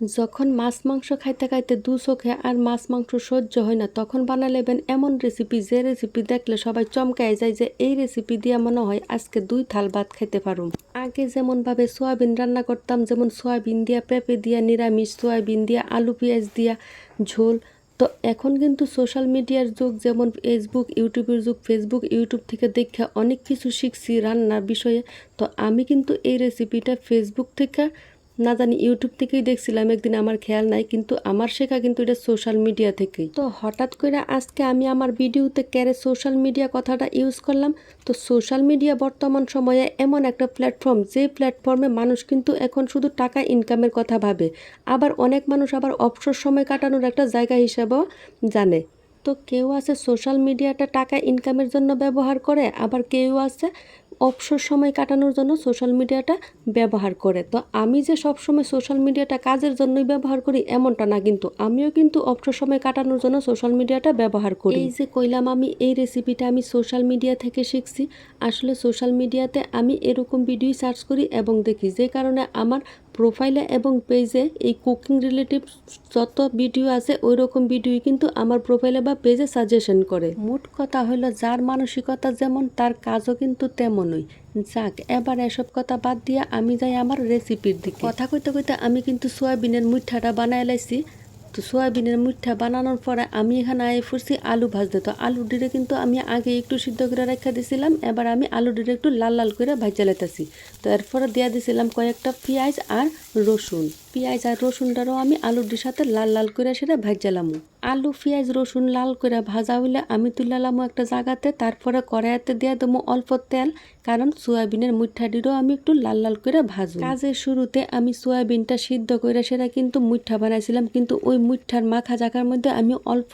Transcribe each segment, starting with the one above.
যখন মাছ, মাংস খাইতে খাইতে দু চোখে আর মাছ, মাংস সহ্য হয় না, তখন বানালেবেন এমন রেসিপি যে রেসিপি দেখলে সবাই চমকায় যায় যে এই রেসিপি দিয়ে মনে হয় আজকে দুই থাল ভাত খাইতে পারুম। আগে যেমন ভাবে সোয়াবিন রান্না করতাম, যেমন সোয়াবিন দিয়া পেঁপে দিয়া, নিরামিষ সোয়াবিন দিয়া, আলু, পেঁয়াজ দিয়া, ঝোল। তো এখন কিন্তু সোশ্যাল মিডিয়ার যুগ, যেমন ফেসবুক ইউটিউবের যুগ ফেসবুক ইউটিউব থেকে দেখে অনেক কিছু শিখছি রান্নার বিষয়ে। তো আমি কিন্তু এই রেসিপিটা ফেসবুক থেকে না জানি ইউটিউব থেকেই দেখছিলাম, একদিন আমার খেয়াল নাই, কিন্তু আমার শেখা কিন্তু এটা সোশ্যাল মিডিয়া থেকেই। তো হঠাৎ করে আজকে আমি আমার ভিডিওতে ক্যারে সোশ্যাল মিডিয়া কথাটা ইউজ করলাম। তো সোশ্যাল মিডিয়া বর্তমান সময়ে এমন একটা প্ল্যাটফর্ম যে প্ল্যাটফর্মে মানুষ কিন্তু এখন শুধু টাকা ইনকামের কথা ভাবে। আবার অনেক মানুষ আবার অবসর সময় কাটানোর একটা জায়গা হিসাবেও জানে। তো কেউ আছে সোশ্যাল মিডিয়াটা টাকা ইনকামের জন্য ব্যবহার করে, আবার কেউ আছে অবসর সময় কাটানোর জন্য সোশ্যাল মিডিয়াটা ব্যবহার করে। তো আমি যে সবসময় সোশ্যাল মিডিয়াটা কাজের জন্যই ব্যবহার করি, এমনটা না কিন্তু। আমিও কিন্তু অবসর সময় কাটানোর জন্য সোশ্যাল মিডিয়াটা ব্যবহার করি। এই যে কইলাম আমি, এই রেসিপিটা আমি সোশ্যাল মিডিয়া থেকে শিখছি। আসলে সোশ্যাল মিডিয়াতে আমি এরকম ভিডিও সার্চ করি এবং দেখি। যে কারণে আমার প্রোফাইলে এবং পেজে এই কুকিং রিলেটিভ যত ভিডিও আছে ওই রকম ভিডিও কিন্তু আমার প্রোফাইলে বা পেজে সাজেশন করে। মোট কথা হলো, যার মানসিকতা যেমন, তার কাজও কিন্তু তেমনই। যাক, এবার এসব কথা বাদ দিয়ে আমি যাই আমার রেসিপির দিকে। কথা কইতে কইতে আমি কিন্তু সয়াবিনের মুঠাটা বানায় লাইছি। তো সোয়াবিনের মুঠা বানানোর পরে আমি এখানে আয় ফুরছি আলু ভাজতে। তো আলু ডিরে কিন্তু আমি আগে একটু সিদ্ধ করে রেখা দিছিলাম, এবার আমি আলু ডিরে একটু লাল লাল করে ভাজা লেতাছি। তো এরপরে দেওয়া দিছিলাম কয়েকটা পেঁয়াজ আর রসুন। পেঁয়াজ আর রসুনটারও আমি আলুটির সাথে লাল লাল করে সেটা ভাজালাম আলু, পেঁয়াজ, রসুন লাল করে ভাজা হইলে আমি তুলালাম একটা জায়গাতে তারপরে কড়াইতে দিয়ে দেবো অল্প তেল, কারণ সয়াবিনের মুঠাটিরও আমি একটু লাল লাল করে ভাজবো। কাজের শুরুতে আমি সয়াবিনটা সিদ্ধ করে সেটা কিন্তু মুঠা বানাইছিলাম, কিন্তু ওই মুঠার মাখা জায়গার মধ্যে আমি অল্প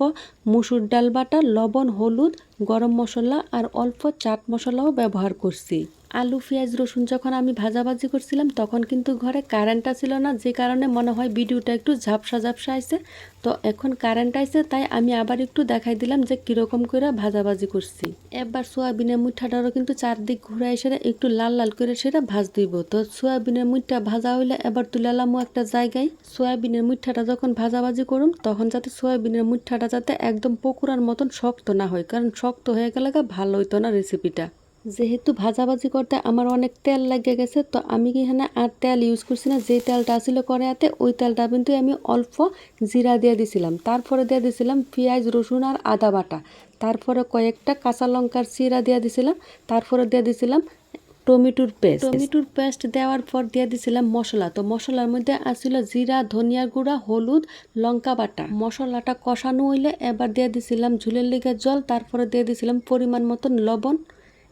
মুসুর ডাল বাটা, লবণ, হলুদ, গরম মশলা আর অল্প চাট মশলাও ব্যবহার করছি। আলু, পেঁয়াজ, রসুন যখন আমি ভাজাভাজি করছিলাম, তখন কিন্তু ঘরে কারেন্টটা ছিল না, যে কারণে মনে হয় ভিডিওটা একটু ঝাপসা ঝাপসা আইছে। তো এখন কারেন্ট আইছে, তাই আমি আবার একটু দেখাই দিলাম যে কীরকম করে ভাজাভাজি করছি। এবার সোয়াবিনের মুঠাটারও কিন্তু চারদিক ঘুরে এসে একটু লাল লাল করে সেটা ভাজ দিব। তো সোয়াবিনের মুঠটা ভাজা হইলে এবার তুলালামও একটা জায়গায়। সোয়াবিনের মুঠাটা যখন ভাজাভাজি করুম, তখন যাতে সোয়াবিনের মুঠাটা যাতে একদম পকুড়ার মতন শক্ত না হয়, কারণ শক্ত হয়ে গেলে ভালো হইতো না রেসিপিটা যেহেতু ভাজাভাজি করতে আমার অনেক তেল লাগে গেছে, তো আমি কি এখানে আর তেল ইউজ করছি না, যে তেলটা ছিল কড়াইতে, ওই তেলটা কিন্তু আমি অল্প জিরা দিয়ে দিছিলাম। তারপরে দিয়ে দিছিলাম পেঁয়াজ, রসুন আর আদা বাটা। তারপরে কয়েকটা কাঁচা লঙ্কার চিরা দিয়ে দিছিলাম। তারপরে দিয়ে দিছিলাম টমেটোর পেস্ট টমেটোর পেস্ট দেওয়ার পর দিয়ে দিছিলাম মশলা। তো মশলার মধ্যে আসছিল জিরা, ধনিয়ার গুঁড়া, হলুদ, লঙ্কা বাটা। মশলাটা কষানো হইলে এবার দিয়ে দিছিলাম ঝুলের লিগে জল। তারপরে দিয়ে দিছিলাম পরিমাণ মতন লবণ।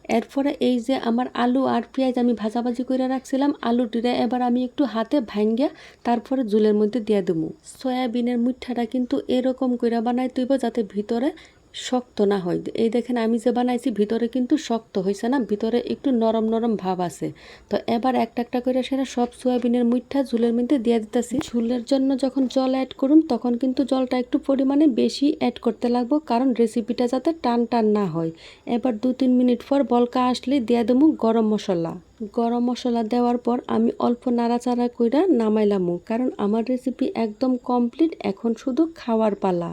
এরপরে এই যে আমার আলু আর পেঁয়াজ আমি ভাজাভাজি করে রাখছিলাম, আলুটিরে এবার আমি একটু হাতে ভাঙ্গিয়া তারপরে জুলের মধ্যে দিয়ে দেবো। সয়াবিনের মুঠাটা কিন্তু এরকম করে বানাই তুইব যাতে ভিতরে শক্ত না হয়। এই দেখেন, আমি যে বানাইছি, ভিতরে কিন্তু শক্ত হয়েছে না, ভিতরে একটু নরম নরম ভাব আছে। তো এবার একটা একটা করে সেটা সব সয়াবিনের মুঠা ঝুলের মধ্যে দিয়ে দিতেছি। ঝুলের জন্য যখন জল অ্যাড করুন তখন কিন্তু জলটা একটু পরিমাণে বেশি অ্যাড করতে লাগবো, কারণ রেসিপিটা যাতে টান টান না হয়। এবার দু তিন মিনিট পর বলকা আসলে দিয়ে দেবো গরম মশলা। গরম মশলা দেওয়ার পর আমি অল্প নাড়াচাড়া কইরা নামাইলামু কারণ আমার রেসিপি একদম কমপ্লিট এখন শুধু খাওয়ার পালা।